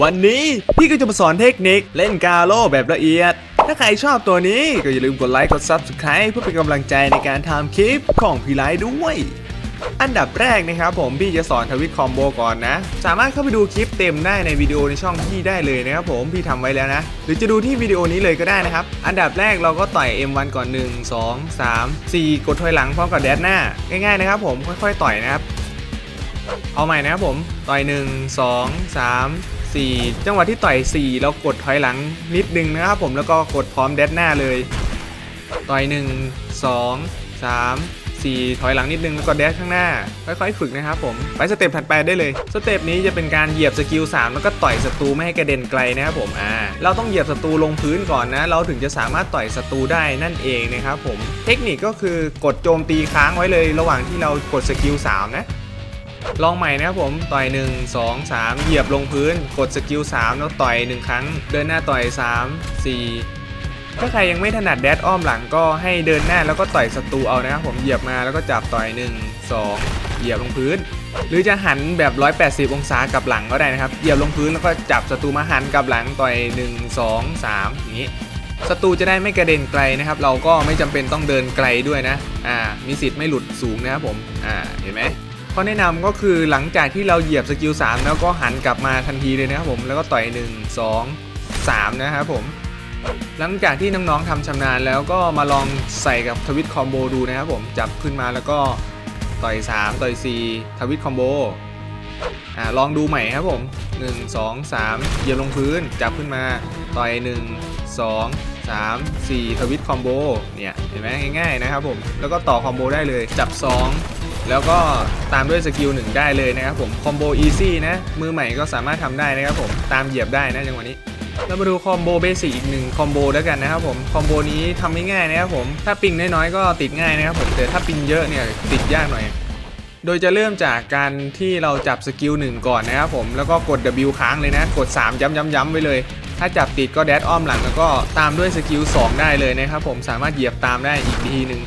วันนี้พี่ก็จะมาสอนเทคนิคเล่นกาโลแบบละเอียด ถ้าใครชอบตัวนี้ก็อย่าลืมกดไลค์กด Subscribe เพื่อเป็นกำลังใจในการทำคลิปของพี่ไลท์ด้วย อันดับแรกนะครับผมพี่จะสอนทวิตคอมโบก่อนนะ สามารถเข้าไปดูคลิปเต็มได้ในวิดีโอในช่องพี่ได้เลยนะครับผมพี่ทำไว้แล้วนะ หรือจะดูที่วิดีโอนี้เลยก็ได้นะครับ อันดับแรกเราก็ต่อย M1 ก่อน 1 2 3 4 กดถอยหลังพร้อมกับแดดหน้า ง่ายๆนะครับผมค่อยๆ ต่อยนะครับ เอาใหม่นะครับผมต่อย 1 2 3 4 จังหวะที่ต่อย 4 เรากดถอยหลังนิดนึงนะครับผมแล้วก็กดพร้อมแดดหน้าเลย ต่อย 1 2 3 4 ถอยหลังนิดนึงแล้วก็แดชข้างหน้า ค่อยๆ ฝึกนะครับผม ไปสเต็ปถัดไปได้เลย สเต็ปนี้จะเป็นการเหยียบสกิล 3 แล้วก็ต่อยศัตรูไม่ให้กระเด็นไกลนะครับผมอ่าเราต้องเหยียบศัตรูลงพื้นก่อนนะ เราถึงจะสามารถต่อยศัตรูได้นั่นเองนะครับผม เทคนิคก็คือกดโจมตีค้างไว้เลย ระหว่างที่เรากดสกิล 3 นะ ลองใหม่นะครับผมต่อย 1 2 3 เหยียบลงพื้น กดสกิล3แล้วต่อย 1 ครั้ง เดินหน้าต่อย 3 4ถ้าใครยังไม่ถนัดแดดอ้อมหลังก็ให้เดินหน้าแล้วก็ต่อยศัตรูเอานะครับผมเหยียบมาแล้วก็จับต่อย 1 2 เหยียบลงพื้น หรือจะหันแบบ 180 องศากับหลังก็ได้นะครับ เหยียบลงพื้นแล้วก็จับศัตรูมาหันกับหลังต่อย 1 2 3 อย่างนี้ศัตรูจะได้ไม่กระเด็นไกลนะครับ เราก็ไม่จำเป็นต้องเดินไกลด้วยนะอ่ามีสิทธิ์ไม่หลุดสูงนะครับผมอ่าเห็นไหม ข้อแนะนำก็คือหลังจากที่เราเหยียบสกิล3แล้วก็หันกลับมาทันทีเลยนะครับผมแล้วก็ต่อย 1 2 3 นะครับผม หลังจากที่น้องๆทำชำนาญแล้วก็มาลองใส่กับทวิตคอมโบดูนะครับผมจับขึ้นมาแล้วก็ต่อย 3 ต่อย 4 ทวิตคอมโบอ่าลองดูใหม่ครับผม 1 2 3 เหยียบลงพื้นจับขึ้นมาต่อย 1 2 3 4ทวิตคอมโบเนี่ยเห็นไหมง่ายๆนะครับผมแล้วก็ต่อคอมโบได้เลยจับ 2 แล้วก็ตามด้วยสกิล1ได้เลยนะครับผมคอมโบอีซี่นะมือใหม่ก็สามารถทำได้นะครับผมตามเหยียบได้นะจังหวะนี้เรามาดูคอมโบเบสิกอีกหนึ่งคอมโบแล้วกันนะครับผมคอมโบนี้ทำไม่ง่ายนะครับผมถ้าปิงน้อยๆก็ติดง่ายนะครับผมแต่ถ้าปิงเยอะเนี่ยติดยากหน่อย โดยจะเริ่มจากการที่เราจับสกิลหนึ่งก่อนนะครับผมแล้วก็กด W ค้างเลยนะ กด 3 ย้ำๆย้ำไว้เลย ถ้าจับติดก็แดดอ้อมหลังแล้วก็ตามด้วยสกิล2ได้เลยนะครับผมสามารถเหยียบตามได้อีกทีหนึ่ง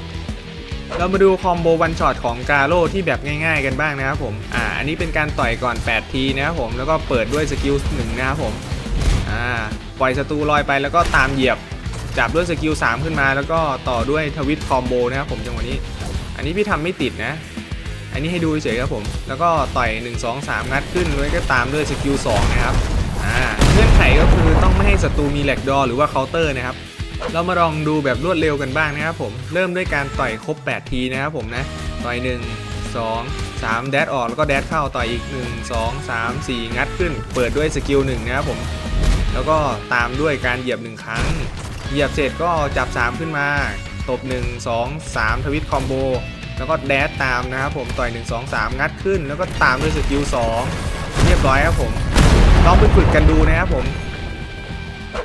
เรามาดูคอมโบวันช็อตของกาโร่ที่แบบง่าย ๆ กันบ้างนะครับผม อ่า อันนี้เป็นการต่อยก่อน 8 ทีนะครับผม แล้วก็เปิดด้วยสกิลหนึ่งนะครับผม อ่า ปล่อยศัตรูลอยไปแล้วก็ตามเหยียบ จับด้วยสกิล3ขึ้นมา แล้วก็ต่อด้วยทวิตคอมโบนะครับผมจังหวะนี้ อันนี้พี่ทำไม่ติดนะ อันนี้ให้ดูเฉยครับผม แล้วก็ต่อย 1 2 3 งัดขึ้นแล้วก็ตามด้วยสกิล2นะครับอ่าเงื่อนไขก็คือต้องไม่ให้ศัตรูมีแหลกดอหรือว่าเคาน์เตอร์นะครับเรามาลองดูแบบรวดเร็วกันบ้างนะครับผมเริ่มด้วยการต่อยครบ 8 ทีนะครับผมนะต่อย 1 2 3 แดดออกแล้วก็แดดเข้าต่อยอีก 1 2 3 4 งัดขึ้น เปิดด้วยสกิล1นะครับผมแล้วก็ตามด้วยการเหยียบ 1 ครั้ง เหยียบเสร็จก็จับ 3 ขึ้นมา ตบ 1 2 3 ทวิตคอมโบ แล้วก็แดดตามนะครับผมต่อย1 2 3 งัดขึ้น แล้วก็ตามด้วยสกิล2เรียบร้อยครับผมลองไปฝึกกันดูนะครับผม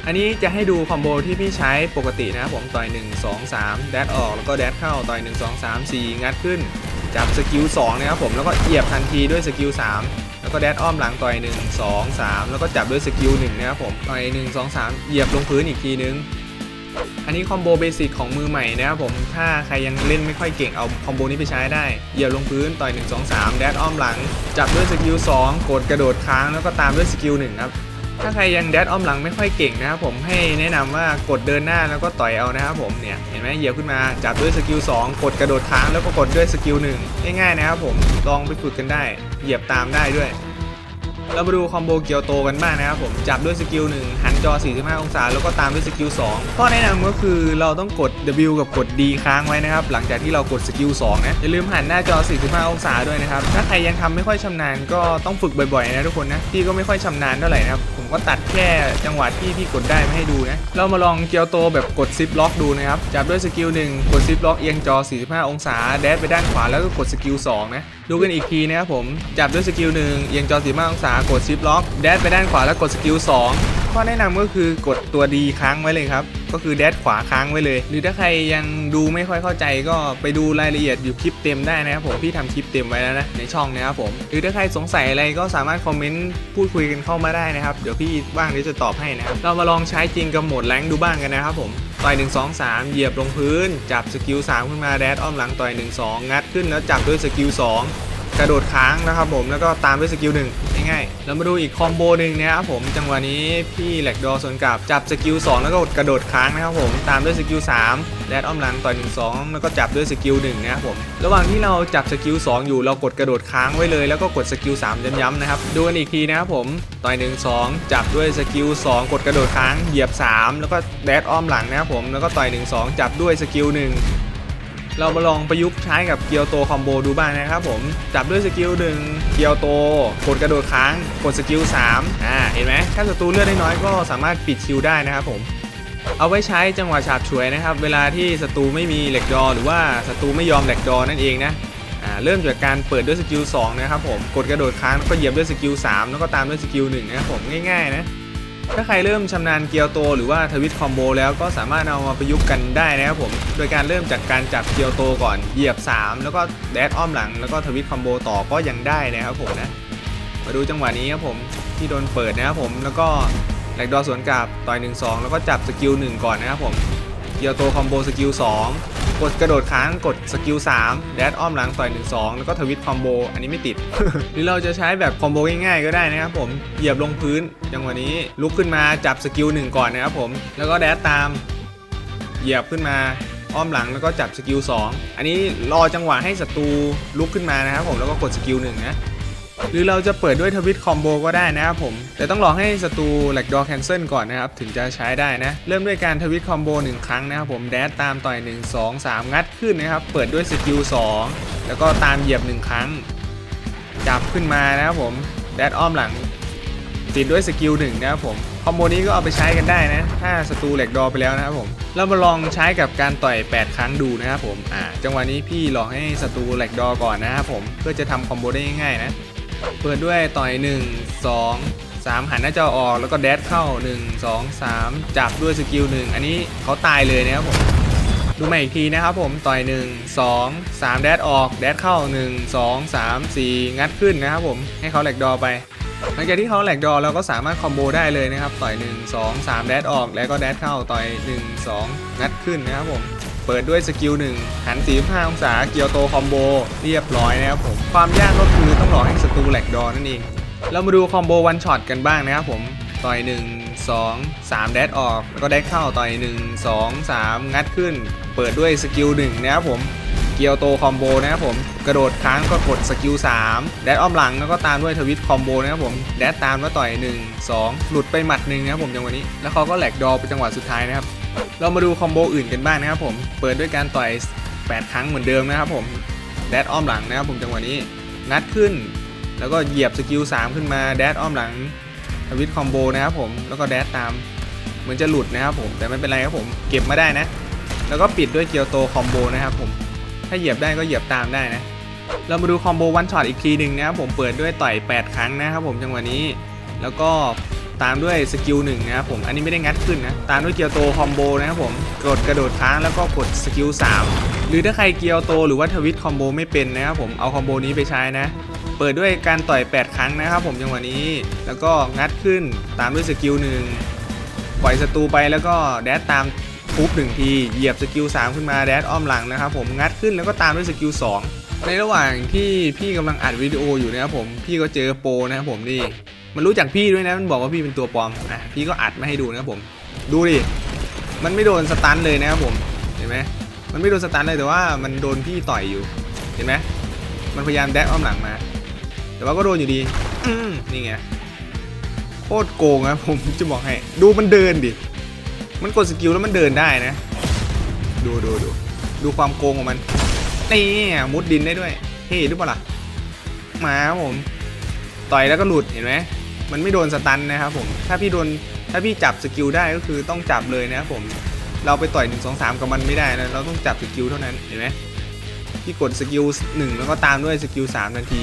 อันนี้จะให้ดูคอมโบที่พี่ใช้ปกตินะครับผมต่อย1 2 3 แดดออกแล้วก็แดดเข้าต่อย1 2 3 4 งัดขึ้น จับสกิล2นะครับผมแล้วก็เหยียบทันทีด้วยสกิล3แล้วก็แดดอ้อมหลังต่อย 1 2 3 แล้วก็จับด้วยสกิล1นะครับผมต่อย 1 2 3 เหยียบลงพื้นอีกทีนึง อันนี้คอมโบเบสิกของมือใหม่นะครับผม ถ้าใครยังเล่นไม่ค่อยเก่งเอาคอมโบนี้ไปใช้ได้ เหยียบลงพื้นต่อย 1 2 3 แดดอ้อมหลัง จับด้วยสกิล2กดกระโดดค้างแล้วก็ตามด้วยสกิล1ครับถ้าใครยังแดดอ้อมหลังไม่ค่อยเก่งนะครับผมให้แนะนำว่ากดเดินหน้าแล้วก็ต่อยเอานะครับผมเนี่ยเห็นไหมเหยียบขึ้นมาจับด้วยสกิล2กดกระโดดค้างแล้วก็กดด้วยสกิล1ง่ายๆนะครับผมลองไปฝึกกันได้ เหยียบตามได้ด้วย เรามาดูคอมโบเกียวโตกันบ้างนะครับผมจับด้วยสกิล1หั จอ 45 องศา แล้วก็ตามด้วยสกิล 2 ข้อแนะนำก็คือเราต้องกด W กับกด D ค้างไว้นะครับ หลังจากที่เรากดสกิล 2 นะ อย่าลืมหันหน้าจอ 45 องศาด้วยนะครับ ถ้าใครยังทำไม่ค่อยชำนาญก็ต้องฝึกบ่อยๆนะทุกคนนะ พี่ก็ไม่ค่อยชำนาญเท่าไหร่นะครับ ผมก็ตัดแค่จังหวะที่พี่กดได้มาให้ดูนะ เรามาลองเกียวโตแบบกดซิปล็อกดูนะครับ จับด้วยสกิล 1 กดซิปล็อกเอียงจอ 45 องศา แดดไปด้านขวาแล้วก็กดสกิล 2 นะ ดูกันอีกทีนะครับผม จับด้วยสกิล 1 เอียงจอ 45 องศา กดซิปล็อก แดดไปด้านขวาแล้วกดสกิล 2 ข้อแนะนำก็คือกดตัวดีค้างไว้เลยครับ ก็คือแดดขวาค้างไว้เลย หรือถ้าใครยังดูไม่ค่อยเข้าใจก็ไปดูรายละเอียดอยู่คลิปเต็มได้นะครับผมพี่ทำคลิปเต็มไว้แล้วนะในช่องนะครับผมหรือถ้าใครสงสัยอะไรก็สามารถคอมเมนต์พูดคุยกันเข้ามาได้นะครับเดี๋ยวพี่ว่างเดี๋ยวจะตอบให้นะครับเรามาลองใช้จริงกับโหมดแรงดูบ้างกันนะครับผมต่อย 1 2 3 เหยียบลงพื้น จับสกิล3ขึ้นมาแดดอ้อมหลังต่อย 1 2 งัดขึ้นแล้วจับด้วยสกิล2 กระโดดค้างนะครับผมแล้วก็ตามด้วยสกิลหนึ่งง่ายๆแล้วมาดูอีกคอมโบหนึ่งนะครับผมจังหวะนี้พี่แหลกดอส่วนกับจับสกิล2แล้วก็กระโดดค้างนะครับผมตามด้วยสกิล3แดดอ้อมหลังต่อย1 2 แล้วก็จับด้วยสกิล1นะครับผมระหว่างที่เราจับสกิล2อยู่เรากดกระโดดค้างไว้เลย แล้วก็กดสกิล3ย้ำๆนะครับดูกันอีกทีนะครับผมต่อย1 2 จับด้วยสกิล2กดกระโดดค้างเหยียบ 3 แล้วก็แดดอ้อมหลังนะครับผมแล้วก็ต่อย1 2 จับด้วยสกิล1 เรามาลองประยุกต์ใช้กับเกียวโตคอมโบดูบ้างนะครับผม จับด้วยสกิลหนึ่งเกียวโตกดกระโดดค้างกดสกิล3อ่าเห็นไหมถ้าศัตรูเลือดได้น้อยก็สามารถปิดชิลได้นะครับผมเอาไว้ใช้จังหวะฉาบฉวยนะครับ เวลาที่ศัตรูไม่มีเหล็กดอ หรือว่าศัตรูไม่ยอมเหล็กดอนั่นเองนะอ่าเริ่มจากการเปิดด้วยสกิล2นะครับผม กดกระโดดค้างแล้วก็เหยียบด้วยสกิล3แล้วก็ตามด้วยสกิล1นะครับผมง่ายๆนะ ถ้าใครเริ่มชำนาญเกียวโต หรือว่าทวิตคอมโบแล้วก็สามารถเอามาประยุกต์กันได้นะครับผม โดยการเริ่มจากการจับเกียวโตก่อนเหยียบ 3 แล้วก็แดดอ้อมหลังแล้วก็ทวิตคอมโบต่อก็ยังได้นะครับผมนะ มาดูจังหวะนี้ครับผมที่โดนเปิดนะครับผมแล้วก็แหลกดอสวนกลับต่อย1 2 แล้วก็จับสกิล1ก่อนนะครับผมเกียวโตคอมโบสกิล2 กดกระโดดค้างกดสกิล3แดดอ้อมหลังต่อย1 2 แล้วก็ทวิตคอมโบอันนี้ไม่ติด หรือเราจะใช้แบบคอมโบง่ายๆก็ได้นะครับผมเหยียบลงพื้นจังหวะนี้ลุกขึ้นมาจับสกิล1ก่อนนะครับผมแล้วก็แดดตาม เหยียบขึ้นมาอ้อมหลังแล้วก็จับสกิล2อันนี้รอจังหวะให้ศัตรูลุกขึ้นมานะครับผมแล้วก็กดสกิล1นะ หรือเราจะเปิดด้วยทวิตคอมโบก็ได้นะครับผม แต่ต้องรอให้ศัตรูแหลกดอแคนเซิลก่อนนะครับ ถึงจะใช้ได้นะ เริ่มด้วยการทวิตคอมโบ1 ครั้งนะครับผม แดดตามต่อย 1 2 3 งัดขึ้นนะครับ เปิดด้วยสกิล2แล้วก็ตามเหยียบ 1 ครั้ง จับขึ้นมานะครับผม แดดอ้อมหลังติดด้วยสกิล1นะครับผมคอมโบนี้ก็เอาไปใช้กันได้นะ ถ้าศัตรูแหลกดอไปแล้วนะครับผม เรามาลองใช้กับการต่อย 8 ครั้งดูนะครับผม อ่า จังหวะนี้พี่ลองให้ศัตรูแหลกดอก่อนนะครับผม เพื่อจะทำคอมโบได้ง่ายๆนะ เปิดด้วยต่อย1 2 3หันหน้าจอออกแล้วก็แดดเข้า 1 2 3 จับด้วยสกิล1อันนี้เขาตายเลยนะครับผมดูใหม่อีกทีนะครับผมต่อย 1 2 3 แดดออก แดดเข้า 1 2 3 4 งัดขึ้นนะครับผมให้เขาแหลกดอไป หลังจากที่เขาแหลกดอเราก็สามารถคอมโบได้เลยนะครับ ต่อย 1 2 3 แดดออกแล้วก็แดดเข้าต่อย 1 2 งัดขึ้นนะครับผม เปิดด้วยสกิล1หัน 45 องศาเกียวโตคอมโบเรียบร้อยนะครับผมความยากก็คือต้องรอให้ศัตรูแหลกดอนั่นเองเรามาดูคอมโบวันช็อตกันบ้างนะครับผมต่อย 1 2 3 แดดออกแล้วก็แดดเข้าต่อย 1 2 3 งัดขึ้น เปิดด้วยสกิล1นะครับผมเกียวโตคอมโบนะครับผมกระโดดค้างก็กดสกิล3แดดอ้อมหลังแล้วก็ตามด้วยทวิตคอมโบนะครับผมแดดตามแล้วต่อย 1 2 หลุดไปหมัดหนึ่งนะครับผมจังหวะนี้ แล้วเขาก็แหลกดอไปจังหวะสุดท้ายนะครับ เรามาดูคอมโบอื่นกันบ้างนะครับผม เปิดด้วยการต่อย 8 ครั้งเหมือนเดิมนะครับผมแดดอ้อมหลังนะครับผมจังหวะนี้งัดขึ้น แล้วก็เหยียบสกิล3ขึ้นมาแดดอ้อมหลังทวิตคอมโบนะครับผมแล้วก็แดดตามเหมือนจะหลุดนะครับผมแต่ไม่เป็นไรครับผมเก็บมาได้นะ แล้วก็ปิดด้วยเกียวโตคอมโบนะครับผมถ้าเหยียบได้ก็เหยียบตามได้นะเรามาดูคอมโบวันช็อตอีกทีหนึ่งนะครับผมเปิดด้วยต่อย 8 ครั้งนะครับผมจังหวะนี้ แล้วก็ ตามด้วยสกิลหนึ่งนะครับผมอันนี้ไม่ได้งัดขึ้นนะตามด้วยเกียวโตคอมโบนะครับผมกดกระโดดค้างแล้วก็กดสกิล3หรือถ้าใครเกียวโตหรือว่าทวิตคอมโบไม่เป็นนะครับผมเอาคอมโบนี้ไปใช้นะเปิดด้วยการต่อย 8 ครั้งนะครับผมจังหวะนี้ แล้วก็งัดขึ้นตามด้วยสกิลหนึ่งปล่อยศัตรูไปแล้วก็แดดตามทุบหนึ่งทีเหยียบสกิล3ขึ้นมาแดดอ้อมหลังนะครับผมงัดขึ้นแล้วก็ตามด้วยสกิล2ในระหว่างที่พี่กำลังอัดวิดีโออยู่นะครับผมพี่ก็เจอโปนะครับผมนี่ มันรู้จักพี่ด้วยนะมันบอกว่าพี่เป็นตัวปลอมอะพี่ก็อัดมาให้ดูนะครับผม ดูดิมันไม่โดนสตันเลยนะครับผมเห็นไหมมันไม่โดนสตันเลยแต่ว่ามันโดนพี่ต่อยอยู่เห็นไหมมันพยายามแดกอ้อมหลังมา แต่ว่าก็โดนอยู่ดีนี่ไงโคตรโกงนะผมจะบอกให้ ดูมันเดินดิมันกดสกิลแล้วมันเดินได้นะ ดูดูดูดูความโกงของมันนี่มุดดินได้ด้วยเท่หรือเปล่าล่ะมาครับผม ต่อยแล้วก็หลุดเห็นไหม มันไม่โดนสตันนะครับผมถ้าพี่โดนถ้าพี่จับสกิลได้ก็คือต้องจับเลยนะครับผมเราไปต่อย 1 2 3 กับมันไม่ได้นะเราต้องจับสกิลเท่านั้นเห็นไหมพี่กดสกิล1แล้วก็ตามด้วยสกิล3ทันที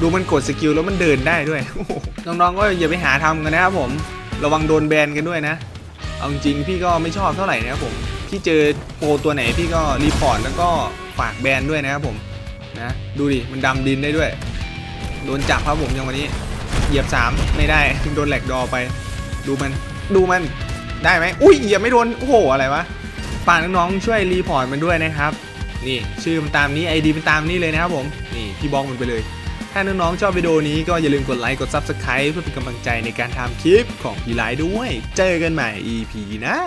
ดูมันกดสกิลแล้วมันเดินได้ด้วยน้องๆก็อย่าไปหาทำกันนะครับผมระวังโดนแบนกันด้วยนะเอาจริงพี่ก็ไม่ชอบเท่าไหร่นะครับผมพี่เจอโปรตัวไหนพี่ก็รีพอร์ตแล้วก็ฝากแบนด้วยนะครับผมนะดูดิมันดำดินได้ด้วย โดนจับครับผมย่างวันนี้ เหยียบ3ไม่ได้จึงโดนแหลกดอไป ดูมันดูมันได้ไหมอุ้ยเหยียบไม่โดนโอ้โหอะไรวะฝากน้องๆช่วยรีพอร์ตมันด้วยนะครับนี่ชื่อมันตามนี้ ID เป็นตามนี้เลยนะครับผมนี่พี่บล็อกมันไปเลย ถ้าน้องๆชอบวิดีโอนี้ก็อย่าลืมกดไลค์กด Subscribe เพื่อเป็นกำลังใจในการทำคลิปของพี่ไลด้วย เจอกันใหม่ EP หน้า